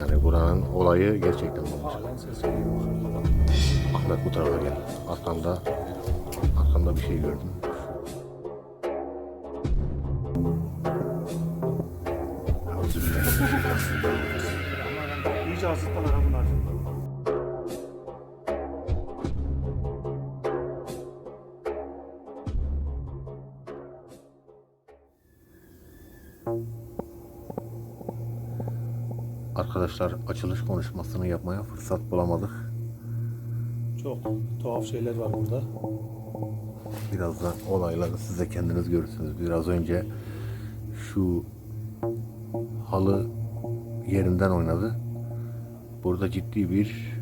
Yani buranın olayı gerçekten arkadan. Ahmet bu tarafa gel. Arkanda, arkanda bir şey gördüm. İyice azıttılar ha bunlar. Arkadaşlar açılış konuşmasını yapmaya fırsat bulamadık. Çok tuhaf şeyler var burada. Birazdan olayları size kendiniz görürsünüz. Biraz önce şu halı yerinden oynadı. Burada ciddi bir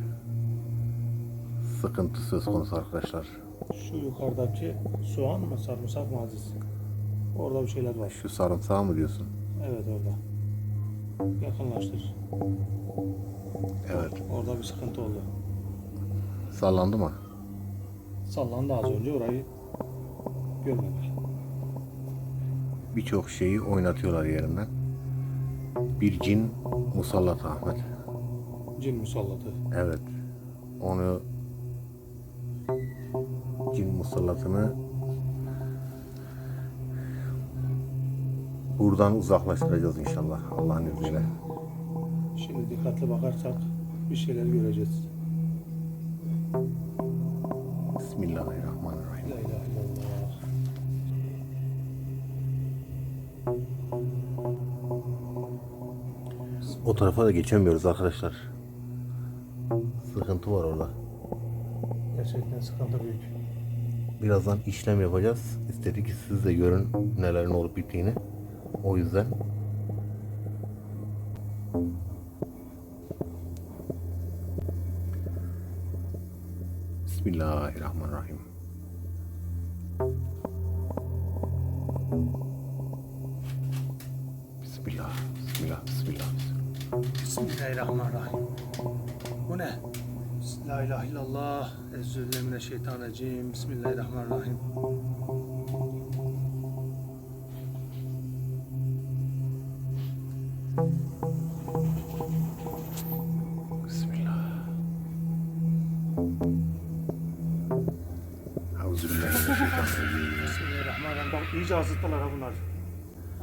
sıkıntı söz konusu arkadaşlar. Şu yukarıdaki soğan mı sarımsak mı Aziz? Orada bir şeyler var. Şu sarımsağı mı diyorsun? Evet orada. Yakınlaştır. Evet. Orada bir sıkıntı oldu. Sallandı mı? Sallandı az önce orayı görmedik. Birçok şeyi oynatıyorlar yerinden. Bir cin musallat Ahmet. Cin musallatı. Evet. Onu cin musallatını buradan uzaklaştıracağız inşallah Allah'ın izniyle. Şimdi dikkatli bakarsak bir şeyler göreceğiz. Bismillahirrahmanirrahim. La ilahe illallah. O tarafa da geçemiyoruz arkadaşlar. Sıkıntı var orada. Gerçekten sıkıntı büyük. Birazdan işlem yapacağız. İstedik ki siz de görün nelerin olup bittiğini. O yüzden Bismillahirrahmanirrahim. Bismillah, bismillah, bismillah. Bismillahirrahmanirrahim. Bu ne? La ilahe illallah. Ezzüllemineşşeytanirracim. Bismillahirrahmanirrahim. Ha bunlar.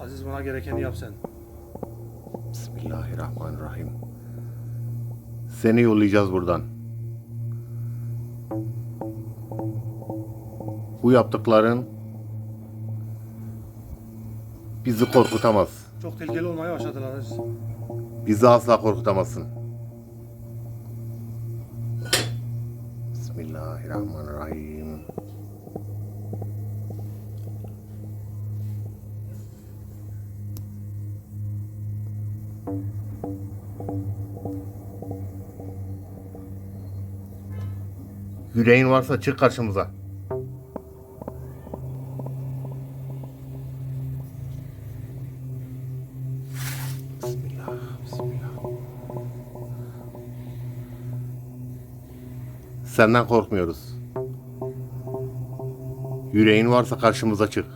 Aziz buna gerekeni yap sen. Bismillahirrahmanirrahim. Seni yollayacağız buradan. Bu yaptıkların bizi korkutamaz. Çok tehlikeli olmaya başladılar Aziz. Bizi asla korkutamazsın. Bismillahirrahmanirrahim. Yüreğin varsa çık karşımıza. Bismillah, bismillah. Senden korkmuyoruz. Yüreğin varsa karşımıza çık.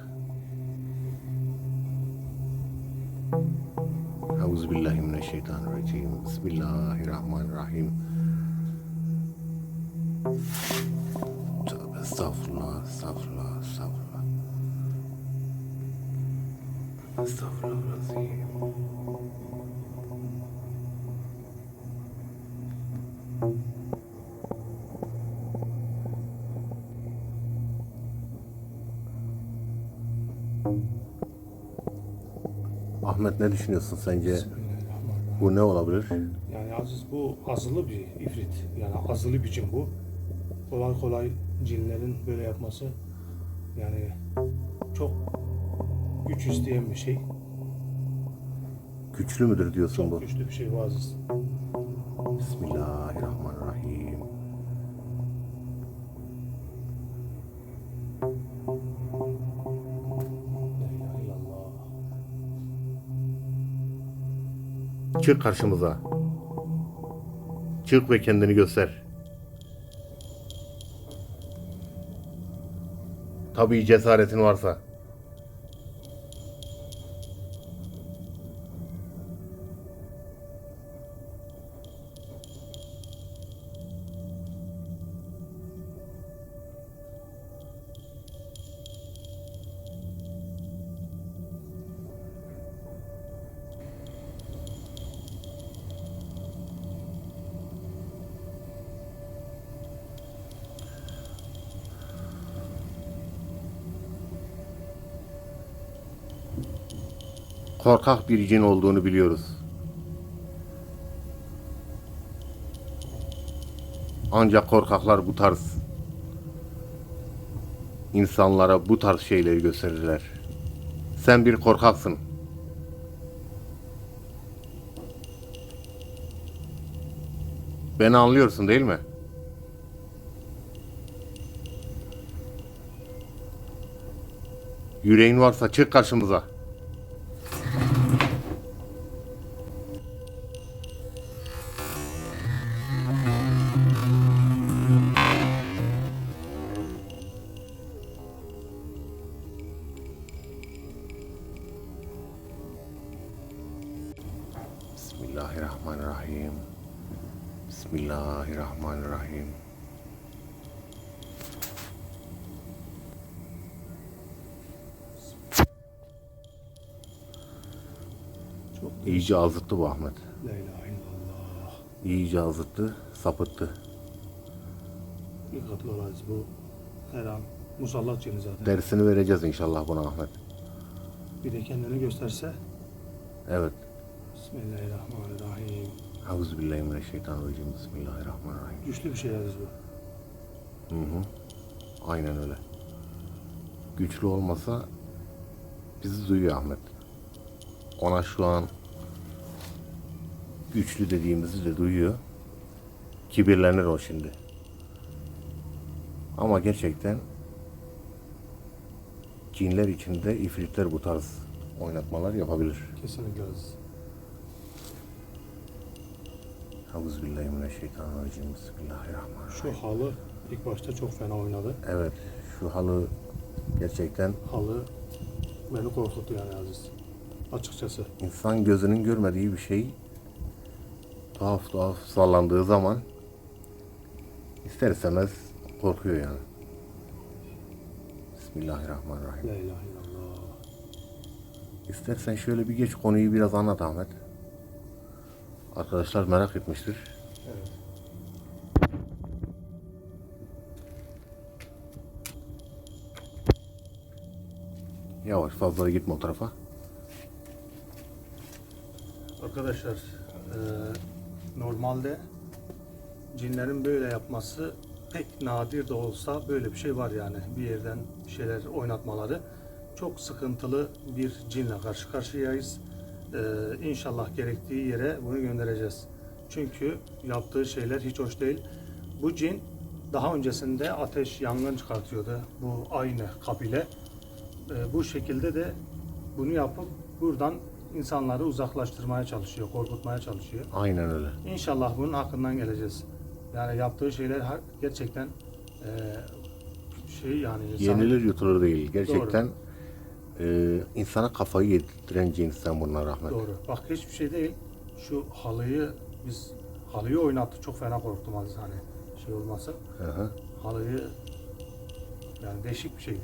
Ahmet ne düşünüyorsun sence? Bu ne olabilir? Yani Aziz bu azılı bir ifrit. Yani azılı bir cin bu. Kolay kolay cinlerin böyle yapması yani çok güç isteyen bir şey. Güçlü müdür diyorsun Çok bu? güçlü bir şey bu Aziz. Bismillahirrahmanirrahim. Çık karşımıza. Çık ve kendini göster. Tabii cesaretin varsa. Korkak bir cin olduğunu biliyoruz. Ancak korkaklar bu tarz insanlara bu tarz şeyleri gösterirler. Sen bir korkaksın. Beni anlıyorsun değil mi? Yüreğin varsa çık karşımıza. Bismillahirrahmanirrahim. Bismillahirrahmanirrahim. Çok İyice azıttı bu Ahmet. La ilahe illallah. İyice azıttı, sapıttı. Dikkatli olayız bu her an musallat cini zaten. Dersini vereceğiz inşallah buna Ahmet. Bir de kendini gösterse Evet. Bismillahirrahmanirrahim. Euzubillahimineşşeytanirracim. Bismillahirrahmanirrahim. Güçlü bir şey yalnız bu. Hı hı. Aynen öyle. Güçlü olmasa bizi duyuyor Ahmet. Ona şu an güçlü dediğimizi de duyuyor. Kibirlenir o şimdi. Ama gerçekten cinler içinde ifritler bu tarz oynatmalar yapabilir. Kesinlikle Euzubillahimineşşeytanirracim. Bismillahirrahmanirrahim. Şu halı ilk başta çok fena oynadı. Evet, şu halı gerçekten Halı beni korkuttu yani Aziz. Açıkçası. insan gözünün görmediği bir şey tuhaf tuhaf sallandığı zaman ister istemez korkuyor yani. Bismillahirrahmanirrahim. La ilahe illallah. İstersen şöyle bir geç konuyu biraz anlat Ahmet. Arkadaşlar merak etmiştir. Evet. Yavaş fazla gitme o tarafa. Arkadaşlar eee, normalde cinlerin böyle yapması pek nadir de olsa böyle bir şey var yani bir yerden bir şeyler oynatmaları çok sıkıntılı bir cinle karşı karşıyayız. Eee inşallah gerektiği yere bunu göndereceğiz. Çünkü yaptığı şeyler hiç hoş değil. Bu cin daha öncesinde ateş yangın çıkartıyordu. Bu aynı kabile. E, bu şekilde de bunu yapıp buradan insanları uzaklaştırmaya çalışıyor, korkutmaya çalışıyor. Aynen öyle. İnşallah bunun hakkından geleceğiz. Yani yaptığı şeyler gerçekten e, şey yani Yenilir yutulur değil. Gerçekten e, insana kafayı yediren cinsten bunlar Ahmet. Doğru. Bak hiçbir şey değil. Şu halıyı biz halıyı oynattı. Çok fena korktum Aziz hani şey olmasın. Hı hı. Halıyı yani değişik bir şey.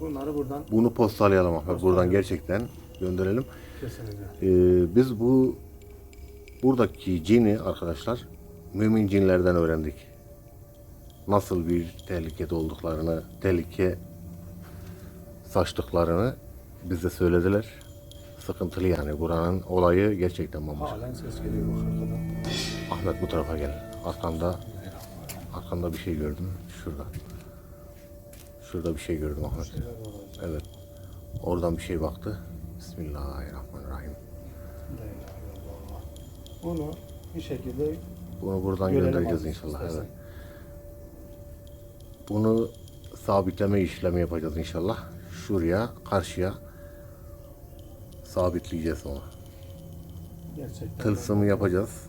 Bunları buradan Bunu postalayalım Ahmet. Buradan Postalayalım. gerçekten gönderelim. kesinlikle. Ee, biz bu buradaki cini arkadaşlar mümin cinlerden öğrendik. Nasıl bir tehlikede olduklarını, tehlike saçtıklarını bize söylediler. Sıkıntılı yani buranın olayı gerçekten bambaşka. Halen ses geliyor bak arkadan. Ahmet bu tarafa gel. Arkanda arkanda bir şey gördüm. Şurada. Şurada bir şey gördüm Ahmet. Evet. Oradan bir şey baktı. Bismillahirrahmanirrahim. Bunu bir şekilde Bunu buradan göndereceğiz inşallah. Evet. Bunu sabitleme işlemi yapacağız inşallah. Şuraya, karşıya sabitleyeceğiz onu. gerçekten Tılsımı yapacağız.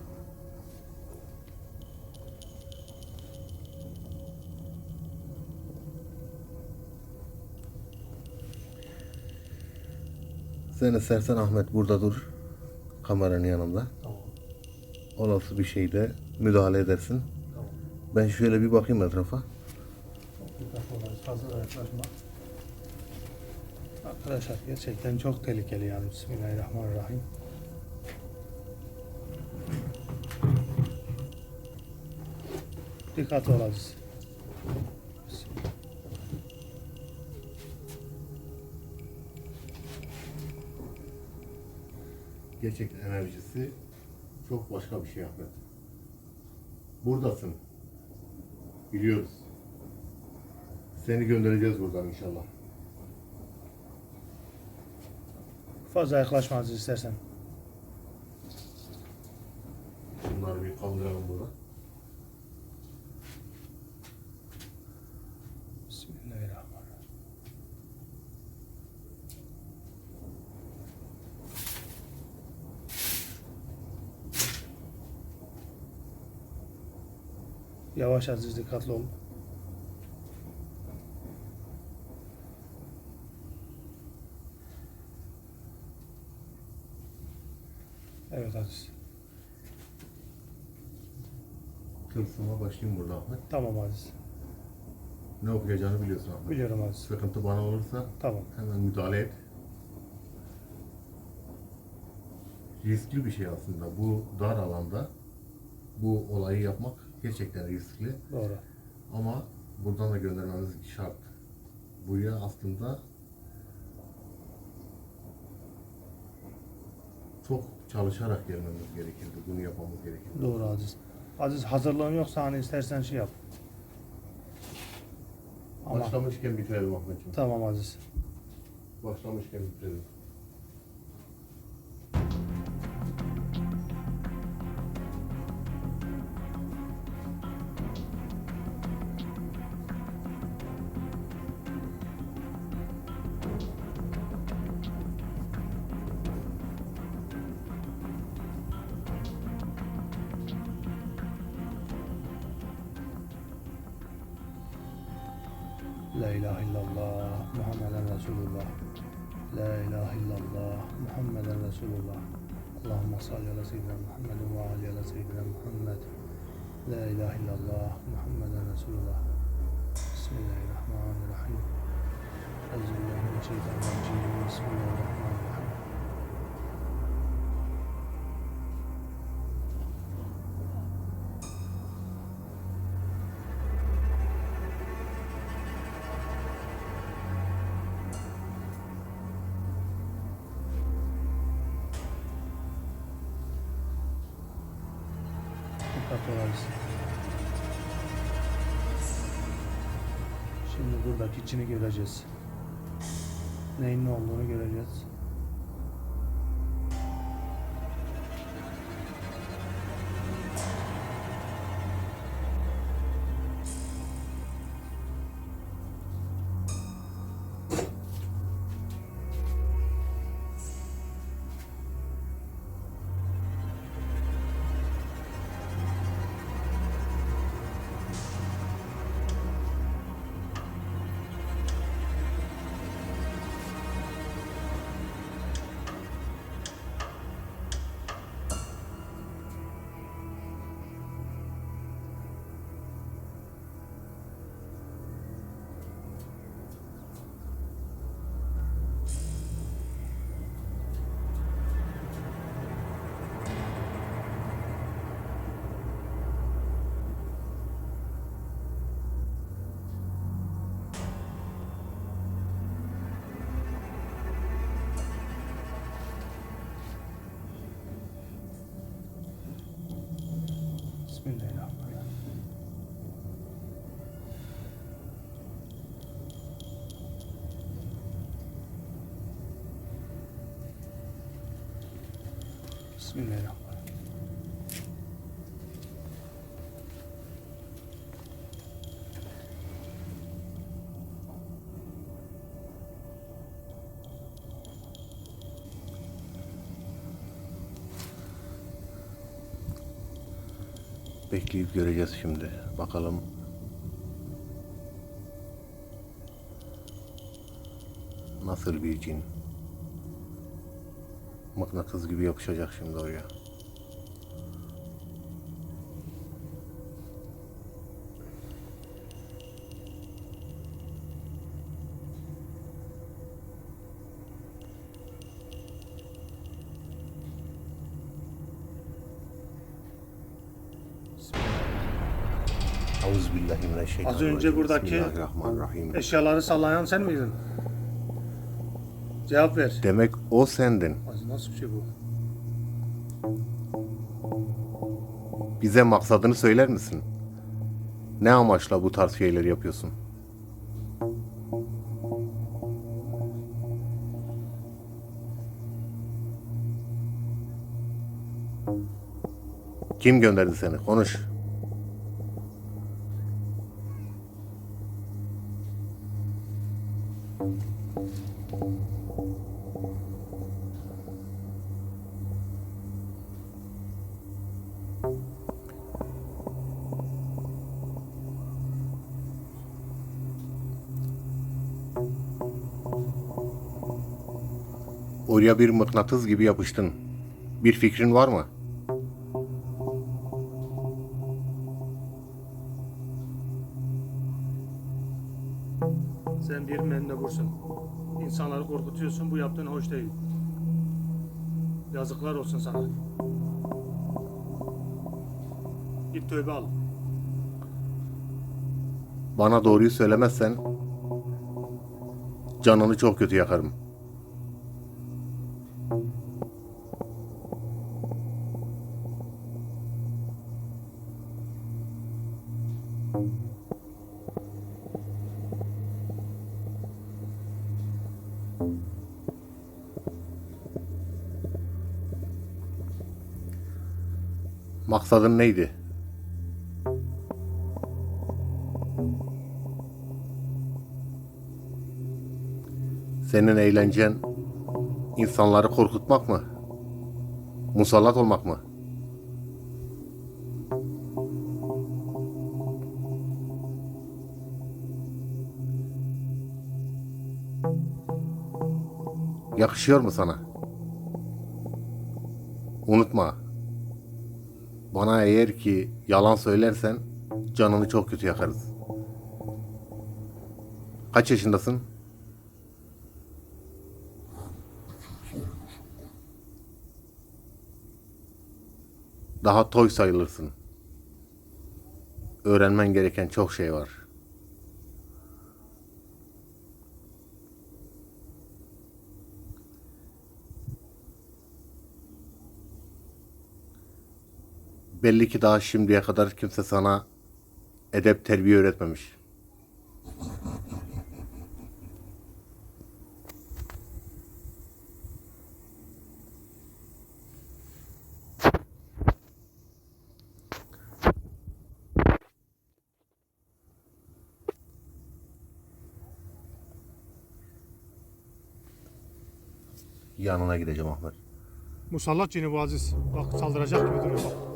Sen istersen Ahmet burada dur. Kameranın yanında. Tamam. Olası bir şeyde müdahale edersin. Tamam. Ben şöyle bir bakayım etrafa. Dikkatli olalım. Fazla yaklaşma. Arkadaşlar gerçekten çok tehlikeli yani. Bismillahirrahmanirrahim. Dikkatli olacağız. gerçek enerjisi çok başka bir şey Ahmet. Buradasın. Biliyoruz. Seni göndereceğiz buradan inşallah. Fazla yaklaşma Aziz istersen. Bunları bir kaldıralım buradan. Bismillahirrahmanirrahim. Yavaş Aziz dikkatli ol. Aziz. Tılsıma başlayayım burada Ahmet. Tamam Aziz. Ne okuyacağını biliyorsun Ahmet. Biliyorum Aziz. Sıkıntı bana olursa Tamam. hemen müdahale et. Riskli bir şey aslında. Bu dar alanda bu olayı yapmak gerçekten riskli. Doğru. Ama buradan da göndermemiz şart. Buraya aslında çok çalışarak gelmemiz gerekirdi. Bunu yapmamız gerekirdi. Doğru Aziz. Aziz hazırlığın yoksa hani istersen şey yap. Ama Başlamışken bitirelim Ahmetciğim. tamam Aziz. Başlamışken bitirelim. La ilahe illallah Muhammeden Resulullah. La ilahe illallah Muhammeden Resulullah. Allahümme salli ala seyyidina Muhammedin ve ali ala seyyidina Muhammed. La ilahe illallah Muhammeden Resulullah. Bismillahirrahmanirrahim. Euzubillahimineşşeytanirracim. Bismillahirrahmanirrahim. Dikkatli olalım. Şimdi buradaki içini göreceğiz. Neyin ne olduğunu göreceğiz. Bismillahirrahmanirrahim. Bismillahirrahmanirrahim. Bekleyip göreceğiz şimdi. Bakalım. Nasıl bir cin? Mıknatıs gibi yapışacak şimdi oraya. Az önce buradaki eşyaları sallayan sen miydin? Cevap ver. Demek o sendin. Az Nasıl bir şey bu? Bize maksadını söyler misin? Ne amaçla bu tarz şeyleri yapıyorsun? Kim gönderdi seni? Konuş. Bir mıknatıs gibi yapıştın. Bir fikrin var mı? Sen bir mendebursun. İnsanları korkutuyorsun. Bu yaptığın hoş değil. Yazıklar olsun sana. Git tövbe al. Bana doğruyu söylemezsen canını çok kötü yakarım. Maksadın neydi? Senin eğlencen insanları korkutmak mı? Musallat olmak mı? Yakışıyor mu sana? Unutma. Bana eğer ki yalan söylersen canını çok kötü yakarız. Kaç yaşındasın? Daha toy sayılırsın. Öğrenmen gereken çok şey var. Belli ki daha şimdiye kadar kimse sana edep terbiye öğretmemiş. Yanına gideceğim Ahmet. Musallat cini bu Aziz. Bak saldıracak gibi duruyor bak.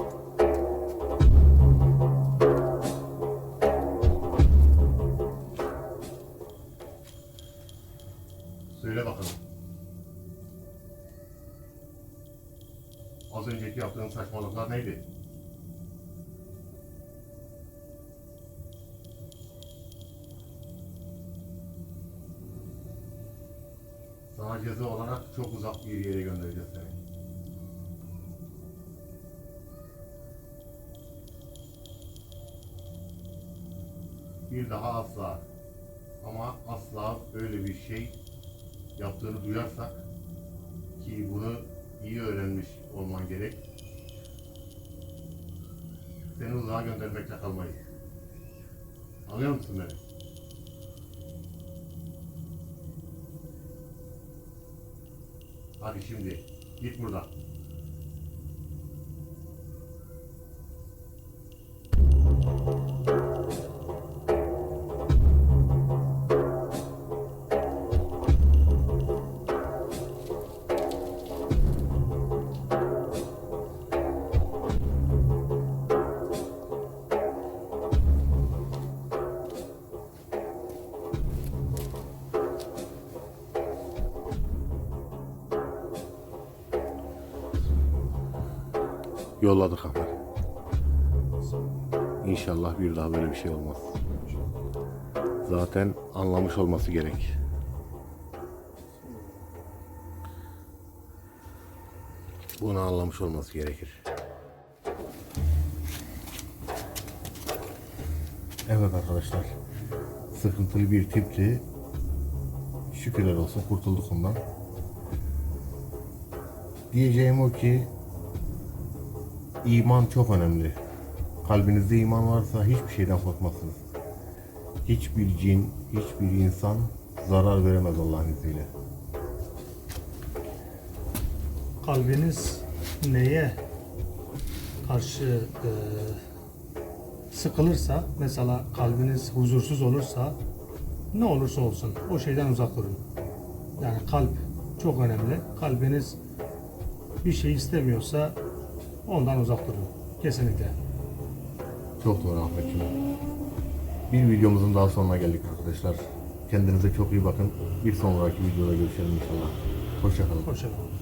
Bir daha asla ama asla öyle bir şey yaptığını duyarsak ki bunu iyi öğrenmiş olman gerek. Seni uzağa göndermekle kalmayız. Anlıyor musun beni? Hadi şimdi git buradan. Yolladık Ahmet. İnşallah bir daha böyle bir şey olmaz. Zaten anlamış olması gerek. Bunu anlamış olması gerekir. Evet arkadaşlar. Sıkıntılı bir tipti. Şükürler olsun kurtulduk ondan. Diyeceğim o ki iman çok önemli. Kalbinizde iman varsa hiçbir şeyden korkmazsınız. Hiçbir cin, hiçbir insan zarar veremez Allah'ın izniyle. kalbiniz neye karşı e, sıkılırsa, mesela kalbiniz huzursuz olursa, ne olursa olsun o şeyden uzak durun. Yani kalp çok önemli. Kalbiniz bir şey istemiyorsa ondan uzak durun. Kesinlikle. Çok doğru Ahmetciğim. Bir videomuzun daha sonuna geldik arkadaşlar. Kendinize çok iyi bakın. Bir sonraki videoda görüşelim inşallah. Hoşçakalın. Hoşçakalın.